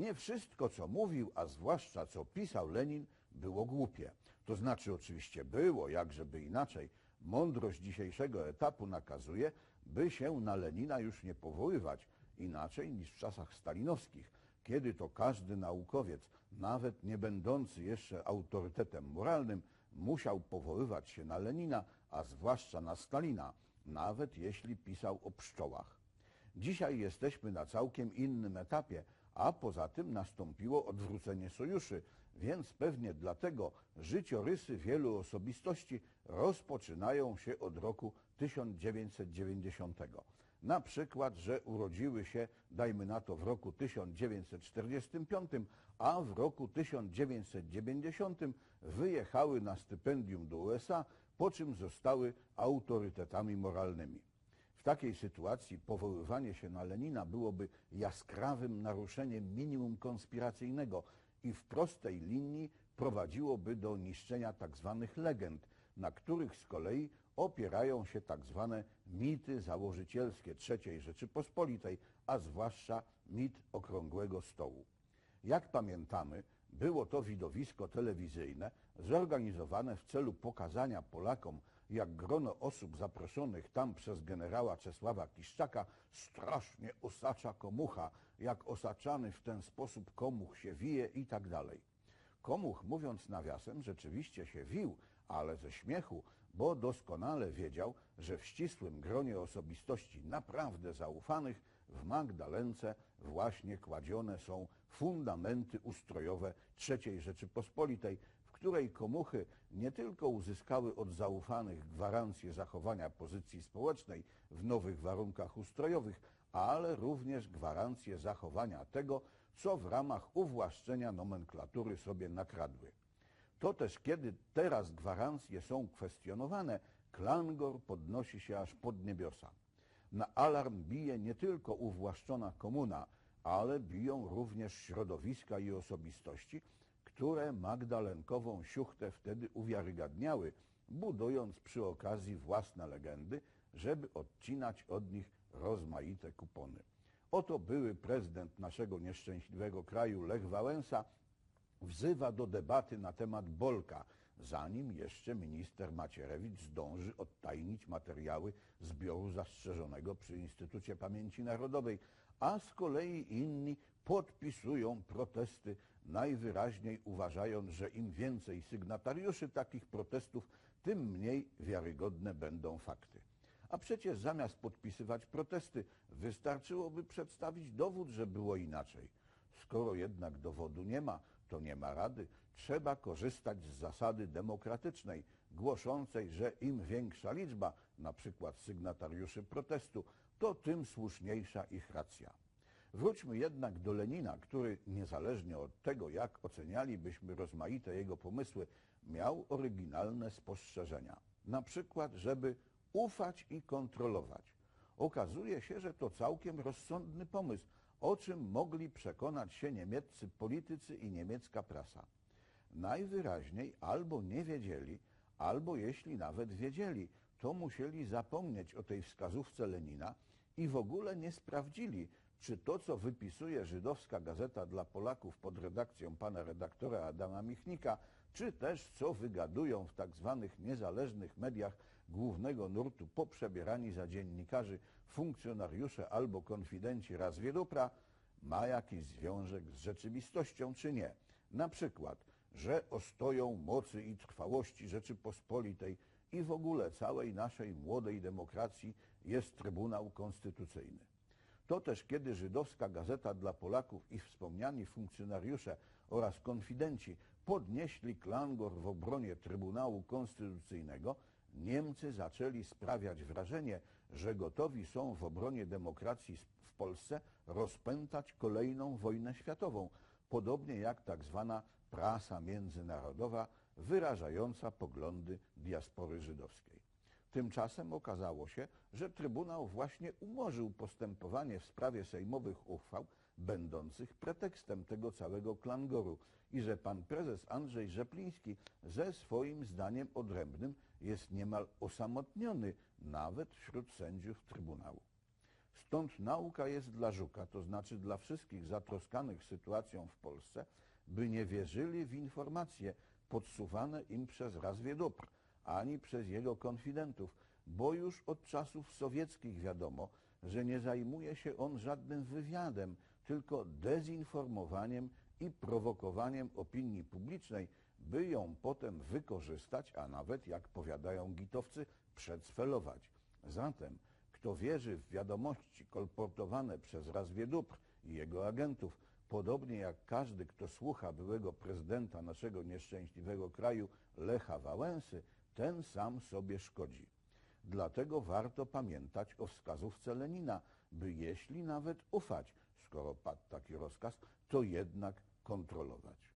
Nie wszystko, co mówił, a zwłaszcza co pisał Lenin, było głupie. To znaczy oczywiście było, jakżeby inaczej. Mądrość dzisiejszego etapu nakazuje, by się na Lenina już nie powoływać inaczej niż w czasach stalinowskich, kiedy to każdy naukowiec, nawet nie będący jeszcze autorytetem moralnym, musiał powoływać się na Lenina, a zwłaszcza na Stalina, nawet jeśli pisał o pszczołach. Dzisiaj jesteśmy na całkiem innym etapie, a poza tym nastąpiło odwrócenie sojuszy, więc pewnie dlatego życiorysy wielu osobistości rozpoczynają się od roku 1990. Na przykład, że urodziły się, dajmy na to, w roku 1945, a w roku 1990 wyjechały na stypendium do USA, po czym zostały autorytetami moralnymi. W takiej sytuacji powoływanie się na Lenina byłoby jaskrawym naruszeniem minimum konspiracyjnego i w prostej linii prowadziłoby do niszczenia tzw. legend, na których z kolei opierają się tzw. mity założycielskie III Rzeczypospolitej, a zwłaszcza mit Okrągłego Stołu. Jak pamiętamy, było to widowisko telewizyjne zorganizowane w celu pokazania Polakom, jak grono osób zaproszonych tam przez generała Czesława Kiszczaka strasznie osacza komucha, jak osaczany w ten sposób komuch się wije i tak dalej. Komuch, mówiąc nawiasem, rzeczywiście się wił, ale ze śmiechu, bo doskonale wiedział, że w ścisłym gronie osobistości naprawdę zaufanych w Magdalence właśnie kładzione są fundamenty ustrojowe III Rzeczypospolitej, której komuchy nie tylko uzyskały od zaufanych gwarancję zachowania pozycji społecznej w nowych warunkach ustrojowych, ale również gwarancję zachowania tego, co w ramach uwłaszczenia nomenklatury sobie nakradły. To też kiedy teraz gwarancje są kwestionowane, klangor podnosi się aż pod niebiosa. Na alarm bije nie tylko uwłaszczona komuna, ale biją również środowiska i osobistości, które Magdalenkową siuchtę wtedy uwiarygadniały, budując przy okazji własne legendy, żeby odcinać od nich rozmaite kupony. Oto były prezydent naszego nieszczęśliwego kraju Lech Wałęsa wzywa do debaty na temat Bolka, zanim jeszcze minister Macierewicz zdąży odtajnić materiały zbioru zastrzeżonego przy Instytucie Pamięci Narodowej, a z kolei inni podpisują protesty, najwyraźniej uważając, że im więcej sygnatariuszy takich protestów, tym mniej wiarygodne będą fakty. A przecież zamiast podpisywać protesty, wystarczyłoby przedstawić dowód, że było inaczej. Skoro jednak dowodu nie ma, to nie ma rady. Trzeba korzystać z zasady demokratycznej, głoszącej, że im większa liczba, na przykład sygnatariuszy protestu, to tym słuszniejsza ich racja. Wróćmy jednak do Lenina, który niezależnie od tego, jak ocenialibyśmy rozmaite jego pomysły, miał oryginalne spostrzeżenia. Na przykład, żeby ufać i kontrolować. Okazuje się, że to całkiem rozsądny pomysł, o czym mogli przekonać się niemieccy politycy i niemiecka prasa. Najwyraźniej albo nie wiedzieli, albo jeśli nawet wiedzieli, to musieli zapomnieć o tej wskazówce Lenina i w ogóle nie sprawdzili, czy to, co wypisuje żydowska gazeta dla Polaków pod redakcją pana redaktora Adama Michnika, czy też co wygadują w tak zwanych niezależnych mediach głównego nurtu poprzebierani za dziennikarzy funkcjonariusze albo konfidenci raz Wiedupra, ma jakiś związek z rzeczywistością, czy nie. Na przykład, że ostoją mocy i trwałości Rzeczypospolitej i w ogóle całej naszej młodej demokracji jest Trybunał Konstytucyjny. To też kiedy żydowska gazeta dla Polaków i wspomniani funkcjonariusze oraz konfidenci podnieśli klangor w obronie Trybunału Konstytucyjnego, Niemcy zaczęli sprawiać wrażenie, że gotowi są w obronie demokracji w Polsce rozpętać kolejną wojnę światową, podobnie jak tak zwana prasa międzynarodowa wyrażająca poglądy diaspory żydowskiej. Tymczasem okazało się, że Trybunał właśnie umorzył postępowanie w sprawie sejmowych uchwał będących pretekstem tego całego klangoru i że pan prezes Andrzej Rzepliński ze swoim zdaniem odrębnym jest niemal osamotniony nawet wśród sędziów Trybunału. Stąd nauka jest dla Żuka, to znaczy dla wszystkich zatroskanych sytuacją w Polsce, by nie wierzyli w informacje podsuwane im przez Razwie Dóbr, ani przez jego konfidentów, bo już od czasów sowieckich wiadomo, że nie zajmuje się on żadnym wywiadem, tylko dezinformowaniem i prowokowaniem opinii publicznej, by ją potem wykorzystać, a nawet, jak powiadają gitowcy, przedsfelować. Zatem, kto wierzy w wiadomości kolportowane przez Razwie Dóbr i jego agentów, podobnie jak każdy, kto słucha byłego prezydenta naszego nieszczęśliwego kraju, Lecha Wałęsy, ten sam sobie szkodzi. Dlatego warto pamiętać o wskazówce Lenina, by jeśli nawet ufać, skoro padł taki rozkaz, to jednak kontrolować.